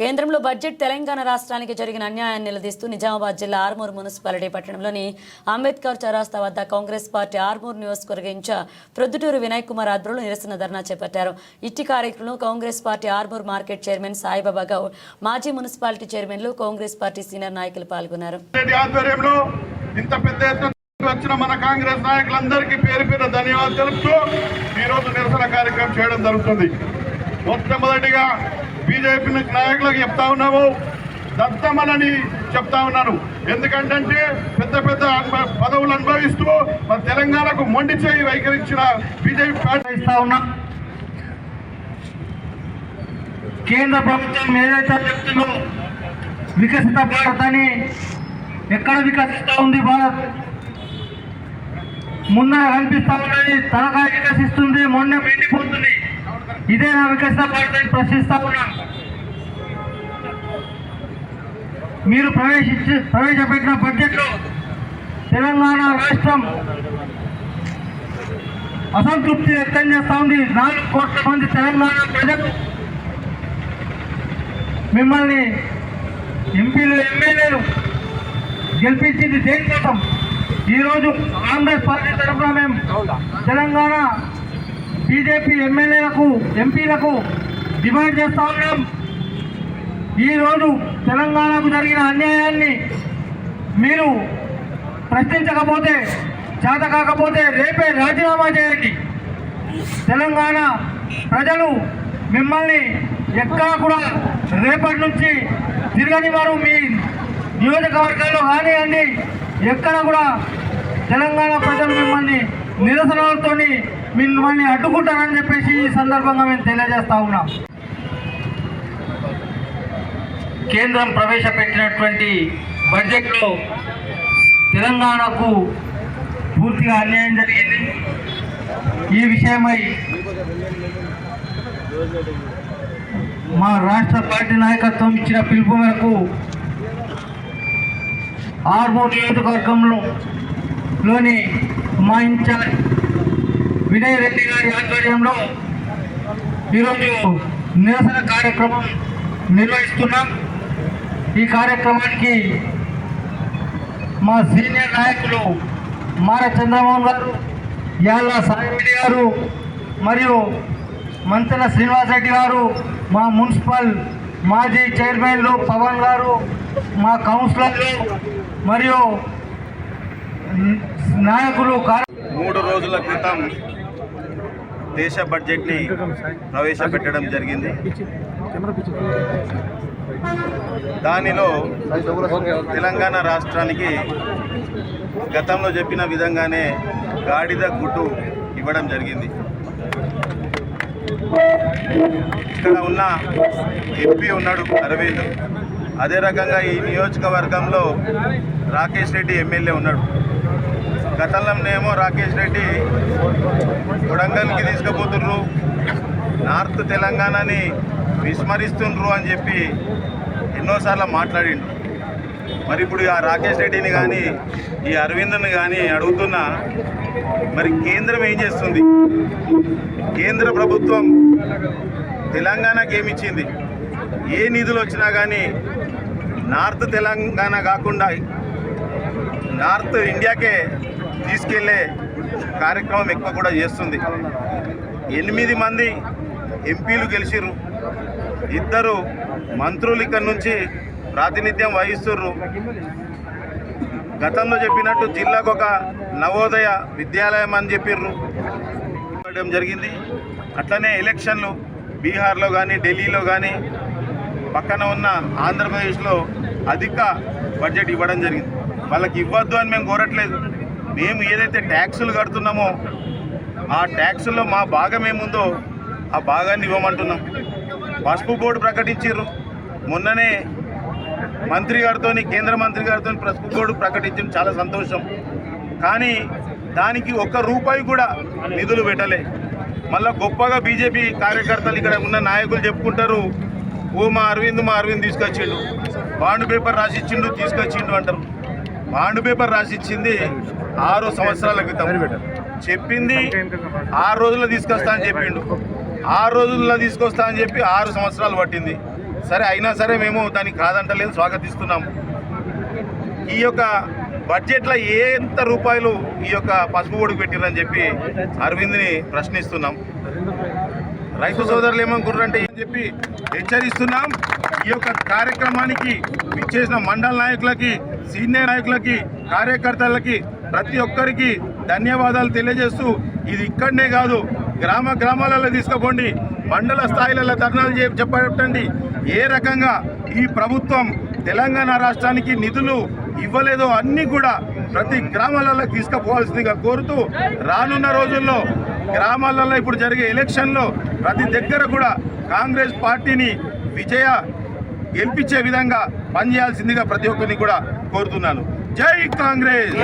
కేంద్రంలో బడ్జెట్ తెలంగాణ రాష్ట్రానికి జరిగిన అన్యాయాన్ని నిలదీస్తూ నిజామాబాద్ జిల్లా ఆర్మూర్ మున్సిపాలిటీ పట్టణంలోని అంబేద్కర్ చౌరాస్తా వద్ద కాంగ్రెస్ పార్టీ ఆర్మూర్ నియోజకవర్గ ఇన్ఛార్జ్ ప్రొద్దుటూరు వినయ్ కుమార్ ఆధ్వర్యంలో నిరసన ధర్నా చేపట్టారు. ఇట్టి కార్యక్రమంలో Congress party Armoor market chairman Saibaba Goud మాజీ మున్సిపాలిటీ చైర్మన్లు కాంగ్రెస్ పార్టీ సీనియర్ నాయకులు పాల్గొన్నారు. ఇంత పెద్ద వచ్చిన మన కాంగ్రెస్ నాయకులందరికీ పేరు పేరు ధన్యవాదాలు తెలుపుతూ ఈరోజు నిరసన కార్యక్రమం చేయడం జరుగుతుంది. మొట్టమొదటిగా బీజేపీ నాయకులకు చెప్తా ఉన్నాము దత్తమనని చెప్తా ఉన్నాను. ఎందుకంటే పెద్ద పెద్ద పదవులు అనుభవిస్తూ మన తెలంగాణకు మొండి చేయి వైఖరించిన బీజేపీ పార్టీ ఇస్తా ఉన్నాం. కేంద్ర ప్రభుత్వం ఏదైతే చెప్తుందో వికసిత భారత్ అని ఎక్కడ వికసిస్తూ ఉంది భారత్? ముందర కనిపిస్తా ఉన్నది తలకాయ వికసిస్తుంది మొన్న మెండిపోతుంది ఇదే నా వికసిత భారత్ ప్రశ్నిస్తా ఉన్నాం. మీరు ప్రవేశించి ప్రవేశపెట్టిన బడ్జెట్లో తెలంగాణ రాష్ట్రం అసంతృప్తి వ్యక్తం చేస్తా ఉంది. నాలుగు కోట్ల మంది తెలంగాణ ప్రజలు మిమ్మల్ని ఎంపీలు ఎమ్మెల్యేలు గెలిపించింది దేనికోసం? ఈరోజు కాంగ్రెస్ పార్టీ తరఫున మేము తెలంగాణ బీజేపీ ఎమ్మెల్యేలకు ఎంపీలకు డిమాండ్ చేస్తా ఉన్నాం. ఈరోజు తెలంగాణకు జరిగిన అన్యాయాన్ని మీరు ప్రశ్నించకపోతే చేత కాకపోతే రేపే రాజీనామా చేయండి. తెలంగాణ ప్రజలు మిమ్మల్ని ఎక్కడా కూడా రేపటి నుంచి తిరగని వారు మీ నియోజకవర్గాల్లో కానివ్వండి ఎక్కడ కూడా తెలంగాణ ప్రజలు మిమ్మల్ని నిరసనలతో మిమ్మల్ని అడ్డుకుంటానని చెప్పేసి ఈ సందర్భంగా మేము తెలియజేస్తా ఉన్నాం. కేంద్రం ప్రవేశపెట్టినటువంటి బడ్జెట్లో తెలంగాణకు పూర్తిగా అన్యాయం జరిగింది. ఈ విషయమై మా రాష్ట్ర పార్టీ నాయకత్వం ఇచ్చిన పిలుపు మేరకు ఆర్మూర్ నియోజకవర్గంలో లోని మా ఇన్ఛార్జ్ వినయ్ రెడ్డి గారి ఆధ్వర్యంలో ఈరోజు నిరసన కార్యక్రమం నిర్వహిస్తున్నాం. ఈ కార్యక్రమానికి మా సీనియర్ నాయకులు మార చంద్రమోహన్ గారు యాళ్ళ సాయిరెడ్డి గారు మరియు మంతెన శ్రీనివాస్ రెడ్డి గారు మా మున్సిపల్ మాజీ చైర్మన్లు పవన్ గారు మా కౌన్సిలర్లు మరియు నాయకులు మూడు రోజుల క్రితం దేశ బడ్జెట్ని ప్రవేశపెట్టడం జరిగింది. దానిలో తెలంగాణ రాష్ట్రానికి గతంలో చెప్పిన విధంగానే గాడిద గుట్టు ఇవ్వడం జరిగింది. ఇక్కడ ఉన్న ఎంపీ ఉన్నాడు అరవింద్. అదే రకంగా ఈ నియోజకవర్గంలో రాకేష్ రెడ్డి ఎమ్మెల్యే ఉన్నాడు. గతంలోనేమో రాకేష్ రెడ్డి కొడంగల్కి తీసుకుపోతుర్రు. నార్త్ తెలంగాణని విస్మరిస్తుండ్రు అని చెప్పి ఎన్నోసార్లు మాట్లాడిండు. మరి ఇప్పుడు ఆ రాకేష్ రెడ్డిని కానీ ఈ అరవింద్ని కానీ అడుగుతున్నా మరి కేంద్రం ఏం చేస్తుంది? కేంద్ర ప్రభుత్వం తెలంగాణకి ఏమిచ్చింది ఏ నిధులు వచ్చినా కానీ నార్త్ తెలంగాణ కాకుండా నార్త్ ఇండియాకే తీసుకెళ్ళే కార్యక్రమం ఎక్కువ కూడా చేస్తుంది. ఎనిమిది మంది ఎంపీలు గెలిచిర్రు. ఇద్దరు మంత్రులు ఇక్కడ నుంచి ప్రాతినిధ్యం వహిస్తుర్రు. గతంలో చెప్పినట్టు జిల్లాకు ఒక నవోదయ విద్యాలయం అని చెప్పిర్రు. ఇవ్వడం జరిగింది. అట్లనే ఎలక్షన్లు బీహార్లో కానీ ఢిల్లీలో కానీ పక్కన ఉన్న ఆంధ్రప్రదేశ్లో అధిక బడ్జెట్ ఇవ్వడం జరిగింది. వాళ్ళకి ఇవ్వద్దు అని మేము కోరట్లేదు. మేము ఏదైతే ట్యాక్సులు కడుతున్నామో ఆ ట్యాక్సుల్లో మా భాగం ఏముందో ఆ భాగాన్ని ఇవ్వమంటున్నాం. పసుపు బోర్డు ప్రకటించారు మొన్ననే మంత్రి గారితో కేంద్ర మంత్రి గారితో పసుపు బోర్డు ప్రకటించడం చాలా సంతోషం. కానీ దానికి ఒక్క రూపాయి కూడా నిధులు పెట్టలే. మళ్ళా గొప్పగా బీజేపీ కార్యకర్తలు ఇక్కడ ఉన్న నాయకులు చెప్పుకుంటారు ఓ మా అరవింద్ మా అరవింద్ తీసుకొచ్చిండు. బాండ్ పేపర్ రాసిచ్చిండు తీసుకొచ్చిండు అంటారు. బాండ్ పేపర్ రాసిచ్చింది ఆరు సంవత్సరాల క్రితం చెప్పింది ఆరు రోజుల్లో తీసుకొస్తా అని చెప్పిండు. ఆరు రోజుల్లో తీసుకొస్తా అని చెప్పి ఆరు సంవత్సరాలు పట్టింది. సరే అయినా సరే మేము దానికి కాదంటలేదు స్వాగతిస్తున్నాం ఈ యొక్క బడ్జెట్లో ఏ ఎంత రూపాయలు ఈ యొక్క పసుపు పొడికి పెట్టిరని చెప్పి అరవింద్ని ప్రశ్నిస్తున్నాం. రైతు సోదరులు ఏమనుకుంటారంటే అని చెప్పి హెచ్చరిస్తున్నాం. ఈ యొక్క కార్యక్రమానికి విచ్చేసిన మండల నాయకులకి సీనియర్ నాయకులకి కార్యకర్తలకి ప్రతి ఒక్కరికి ధన్యవాదాలు తెలియజేస్తూ ఇది ఇక్కడనే కాదు గ్రామ గ్రామాలలో తీసుకుపోండి మండల స్థాయిలలో ధర్నాలు చెప్పండి ఏ రకంగా ఈ ప్రభుత్వం తెలంగాణ రాష్ట్రానికి నిధులు ఇవ్వలేదో అన్నీ కూడా ప్రతి గ్రామాలలో తీసుకుపోవాల్సిందిగా కోరుతూ రానున్న రోజుల్లో గ్రామాలలో ఇప్పుడు జరిగే ఎలక్షన్లో ప్రతి దగ్గర కూడా కాంగ్రెస్ పార్టీని విజయ గెలిపించే విధంగా పనిచేయాల్సిందిగా ప్రతి ఒక్కరిని కూడా కోరుతున్నాను. జై కాంగ్రెస్!